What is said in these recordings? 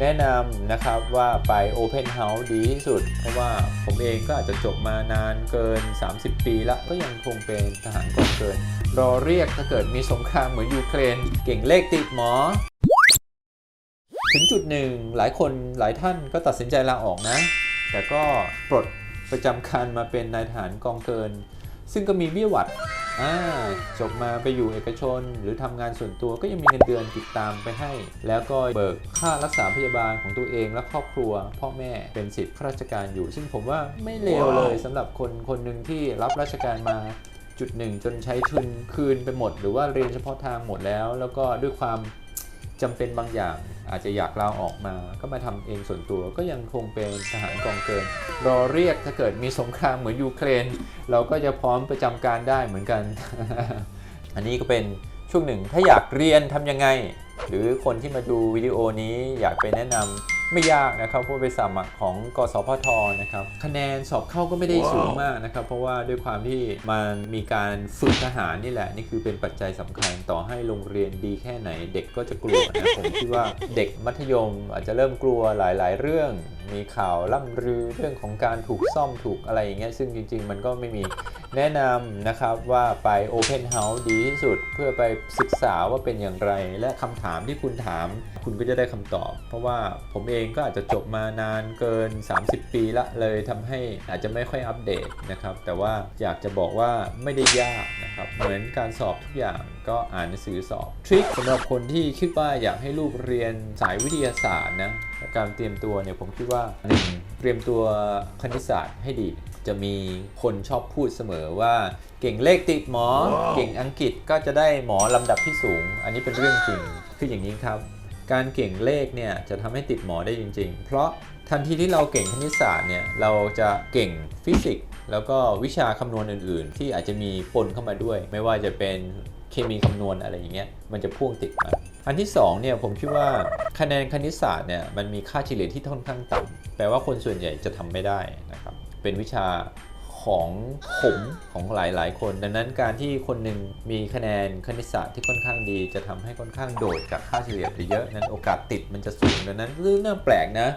แนะนำนะครับว่าไป Open House ดีที่สุด เพราะว่าผมเองก็อาจจะจบมานานเกิน 30 ปีละก็ยังคงเป็นทหารกองเกิน รอเรียกถ้าเกิดมีสงครามเหมือนยูเครน เก่งเลขติดหมอ ถึงจุดหนึ่งหลายคนหลายท่านก็ตัดสินใจลาออกนะ แต่ก็ปลดประจำการมาเป็นนายทหารกองเกิน ซึ่งก็มีเบี้ยหวัด อ่าจบมาไปอยู่เอกชน หรือทำงานส่วนตัวก็ยังมีเงินเดือนติดตามไปให้ แล้วก็เบิกค่ารักษาพยาบาลของตัวเองและครอบครัว พ่อแม่เป็นสิทธิข้าราชการอยู่ ซึ่งผมว่าไม่เลวเลยสำหรับคนคนหนึ่งที่รับราชการมาจุดหนึ่งจนใช้ทุนคืนไปหมด หรือว่าเรียนเฉพาะทางหมดแล้ว แล้วก็ด้วยความ จำเป็นบางอย่างอาจจะอยากลาออกมา ก็มาทำเองส่วนตัวก็ยังคงเป็นทหารกองเกิน รอเรียกถ้าเกิดมีสงครามเหมือนยูเครน เราก็จะพร้อมประจำการได้เหมือนกัน อันนี้ก็เป็นช่วงหนึ่งถ้าอยากเรียนทำยังไง หรือคนที่มาดูวิดีโอนี้อยากไปแนะนำ ไม่ยากนะครับเพราะไปสมัครของกสพทนะครับคะแนนสอบเข้าก็ไม่ได้สูงมากนะครับ เพราะว่าด้วยความที่มันมีการฝึกทหารนี่แหละ นี่คือเป็นปัจจัยสำคัญต่อให้โรงเรียนดีแค่ไหน เด็กก็จะกลัวนะผมคิดว่าเด็กมัธยมอาจจะเริ่มกลัวหลาย ๆ เรื่อง มีข่าวล่ำลือเรื่องของการถูกซ่อมถูกอะไรอย่างเงี้ยซึ่งจริง ๆ มันก็ไม่มีแนะนำนะครับว่าไป Open House ดีที่สุด เพื่อไปศึกษาว่าเป็นอย่างไร และคำถามที่คุณถาม คุณก็จะได้คำตอบ เพราะว่าผมเองก็อาจจะจบมานานเกิน 30 ปีละเลยทำให้อาจจะไม่ค่อยอัปเดตนะครับ แต่ว่าอยากจะบอกว่าไม่ได้ยากนะครับ เหมือนการสอบทุกอย่างก็อ่านหนังสือสอบทริคสำหรับคนที่คิดว่าอยากให้ลูกเรียนสายวิทยาศาสตร์นะการเตรียมตัวเนี่ยผมคิดว่าหนึ่งเตรียมตัวคณิตศาสตร์ให้ดีจะมีคนชอบพูดเสมอว่าเก่งเลขติดหมอเก่งอังกฤษก็จะได้หมอลำดับที่สูง อันนี้เป็นเรื่องจริงคืออย่างนี้ครับ การเก่งเลขเนี่ยจะทำให้ติดหมอได้จริง ๆ เพราะทันทีที่เราเก่งคณิตศาสตร์เนี่ยเราจะเก่งฟิสิกส์แล้วก็วิชาคำนวณอื่น ๆ ที่อาจจะมีปนเข้ามาด้วย ไม่ว่าจะเป็นเคมีคำนวณอะไรอย่างเงี้ยมันจะพ่วงติดมาอันที่สองเนี่ยผมคิดว่าคะแนนคณิตศาสตร์เนี่ยมันมีค่าเฉลี่ยที่ค่อนข้างต่ำแปลว่าคนส่วนใหญ่จะทำไม่ได้นะครับเป็นวิชา ของผมของหลายๆ คน ดังนั้นการที่คนหนึ่งมีคะแนนคณิตศาสตร์ที่ค่อนข้างดี จะทำให้ค่อนข้างโดดจากค่าเฉลี่ยไปเยอะนั้นโอกาสติดมันจะสูงดังนั้นเรื่องน่าแปลกนะ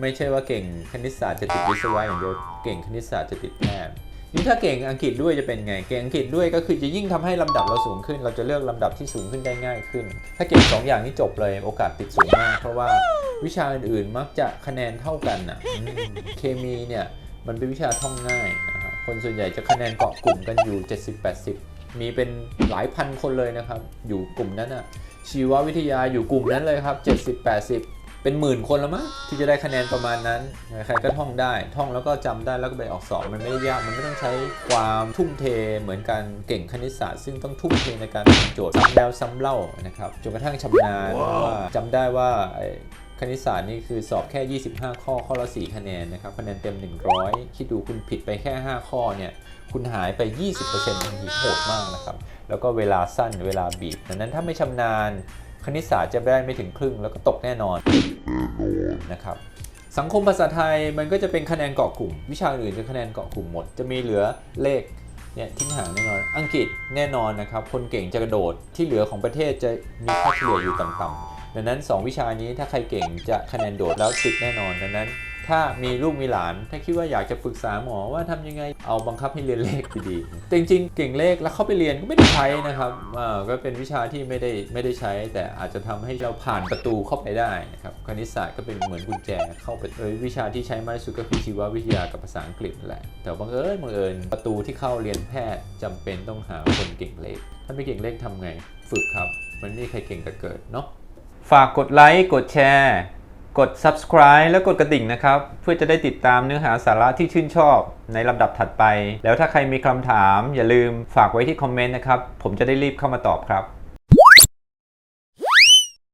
ไม่ใช่ว่าเก่งคณิตศาสตร์จะติดวิศวะอย่างเดียวเก่งคณิตศาสตร์จะติดแพทย์นี่ถ้าเก่งอังกฤษด้วยจะเป็นไง เก่งอังกฤษด้วยก็คือจะยิ่งทำให้ลำดับเราสูงขึ้น เราจะเลือกลำดับที่สูงขึ้นได้ง่ายขึ้น ถ้าเก่งสองอย่างนี้จบเลยโอกาสติดสูงมาก เพราะว่าวิชาอื่นๆมักจะคะแนนเท่ากันอะเคมีเนี่ยมันเป็นวิชาท่องง่ายนะ ครับคนส่วนใหญ่จะคะแนนเกาะกลุ่มกันอยู่ 70-80 มีเป็นหลายพันคนเลยนะครับ อยู่กลุ่มนั้นอะชีววิทยาอยู่กลุ่มนั้นเลยครับ 70-80 เป็นหมื่นคนแล้วมั้งที่จะได้คะแนนประมาณนั้นใครๆก็ท่องได้ท่องแล้วก็จำได้แล้วก็ไปออกสอบมันไม่ได้ยากมันไม่ต้องใช้ความทุ่มเทเหมือนการเก่งคณิตศาสตร์ ซึ่งต้องทุ่มเทในการทำโจทย์ซ้ำแล้วซ้ำเล่านะครับจนกระทั่งชำนาญเพราะว่าจำได้ว่าไอ้ คณิตศาสตร์นี่คือสอบแค่ 25 ข้อข้อละ 4 คะแนนนะครับคะแนนเต็ม 100 คิดดูคุณผิดไปแค่ 5 ข้อเนี่ยคุณหายไป 20%ทันทีโหดมากนะครับ แล้วก็เวลาสั้นเวลาบีบดังนั้นถ้าไม่ชำนาญคณิตศาสตร์จะได้ไม่ถึงครึ่งแล้วก็ตกแน่นอนนะครับสังคมภาษาไทยมันก็จะเป็นคะแนนเกาะกลุ่ม วิชาอื่นจะคะแนนเกาะกลุ่มหมด จะมีเหลือเลขเนี่ยทิ้งห่างแน่นอน อังกฤษแน่นอนนะครับ คนเก่งจะกระโดดที่เหลือของประเทศจะมีค่าเฉลี่ยอยู่ต่ำ ดังนั้น 2 วิชานี้ถ้าใครเก่งจะคะแนนโดดแล้วติดแน่นอนดังนั้น ถ้ามีลูกมีหลาน ถ้าคิดว่าอยากจะปรึกษาหมอว่าทำยังไงเอาบังคับให้เรียนเลขดีๆแต่จริงๆเก่งเลขแล้วเข้าไปเรียนก็ไม่ได้ใช้นะครับก็เป็นวิชาที่ไม่ได้ไม่ได้ใช้ แต่อาจจะทำให้เราผ่านประตูเข้าไปได้นะครับคณิตศาสตร์ก็เป็นเหมือนกุญแจเข้าไปเออวิชาที่ใช้มากที่สุดก็คือชีววิทยากับภาษาอังกฤษแหละแต่บังเอิญบังเอิญประตูที่เข้าเรียนแพทย์จำเป็นต้องหาคนเก่งเลข ถ้าไม่เก่งเลขทำไง ฝึกครับ มันไม่มีใครเก่งแต่เกิดเนาะ ฝากกดไลค์กดแชร์ กด subscribe และกดกระดิ่งนะครับ เพื่อจะได้ติดตามเนื้อหาสาระที่ชื่นชอบในลำดับถัดไป แล้วถ้าใครมีคำถาม อย่าลืมฝากไว้ที่คอมเมนต์นะครับ ผมจะได้รีบเข้ามาตอบครับ